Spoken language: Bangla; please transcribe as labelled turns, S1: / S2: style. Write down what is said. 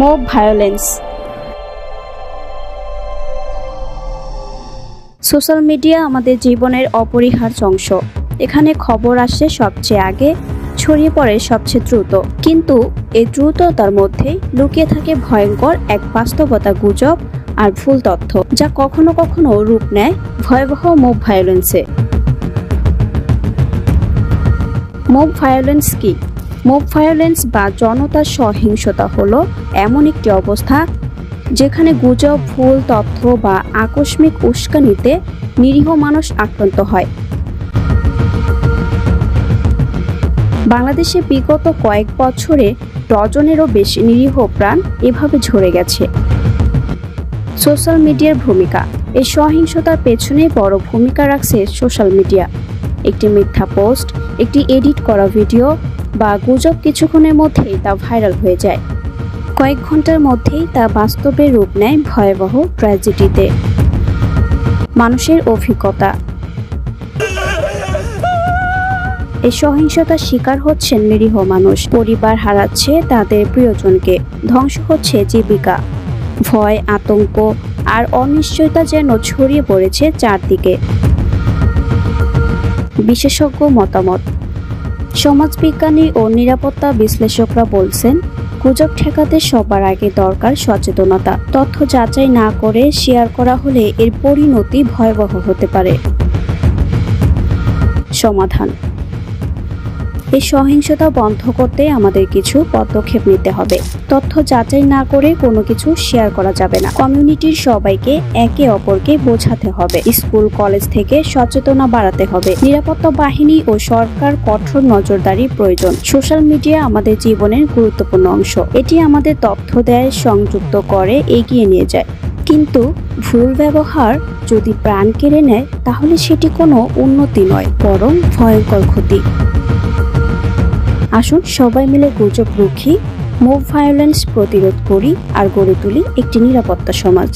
S1: মোব ভায়োলেন্স সোশ্যাল মিডিয়া আমাদের জীবনের অপরিহার্য অংশ। এখানে খবর আসে সবচেয়ে আগে, ছড়িয়ে পড়ে সবচেয়ে দ্রুত। কিন্তু এই দ্রুততার মধ্যেই লুকিয়ে থাকে ভয়ঙ্কর এক বাস্তবতা গুজব আর ভুল তথ্য, যা কখনো কখনো রূপ নেয় ভয়াবহ মোব ভায়োলেন্সে মোব ভায়োলেন্স কি? মোব ভায়োলেন্স বা জনতার সহিংসতা হলো এমন একটি অবস্থা যেখানে গুজব, ভুল, তথ্য বা আকস্মিক উস্কানিতে নিরীহ মানুষ আক্রান্ত হয়। বাংলাদেশে বিগত কয়েক বছরে ডজনেরও বেশি নিরীহ প্রাণ এভাবে ঝরে গেছে। সোশ্যাল মিডিয়ার ভূমিকা। এই সহিংসতার পেছনে বড় ভূমিকা রাখছে সোশ্যাল মিডিয়া। একটি মিথ্যা পোস্ট, একটি এডিট করা ভিডিও বা গুজব কিছুক্ষণের মধ্যেই তা ভাইরাল হয়ে যায়। কয়েক ঘণ্টার মধ্যেই তা বাস্তবে রূপ নেয় ভয়াবহ ট্র্যাজেডিতে। মানুষের অভিজ্ঞতা। এই সহিংসতার শিকার হচ্ছেন নিরীহ মানুষ। পরিবার হারাচ্ছে তাদের প্রিয়জনকে। ধ্বংস হচ্ছে জীবিকা। ভয়, আতঙ্ক আর অনিশ্চয়তা যেন ছড়িয়ে পড়েছে চারদিকে। বিশেষজ্ঞ মতামত। সমাজবিজ্ঞানী ও নিরাপত্তা বিশ্লেষকরা বলছেন, গুজব ঠেকাতে সবার আগে দরকার সচেতনতা। তথ্য যাচাই না করে শেয়ার করা হলে এর পরিণতি ভয়াবহ হতে পারে। সমাধান এই সহিংসতা বন্ধ করতে আমাদের কিছু পদক্ষেপ নিতে হবে। তথ্য যাচাই না করে কোনো কিছু শেয়ার করা যাবে না। কমিউনিটির সবাইকে একে অপরকে বোঝাতে হবে। স্কুল, কলেজ থেকে সচেতনা বাড়াতে হবে। নিরাপত্তা বাহিনী ও সরকার কঠোর নজরদারি প্রয়োজন। সোশ্যাল মিডিয়া আমাদের জীবনের গুরুত্বপূর্ণ অংশ। এটি আমাদের তথ্য দেয়, সংযুক্ত করে, এগিয়ে নিয়ে যায়। কিন্তু ভুল ব্যবহার যদি প্রাণ কেড়ে নেয়, তাহলে সেটি কোনো উন্নতি নয়, বরং ভয়ঙ্কর ক্ষতি। আসুন, সবাই মিলে গুজব রুখি, মুভ ভায়োলেন্স প্রতিরোধ করি আর গড়ে তুলি একটি নিরাপত্তা সমাজ।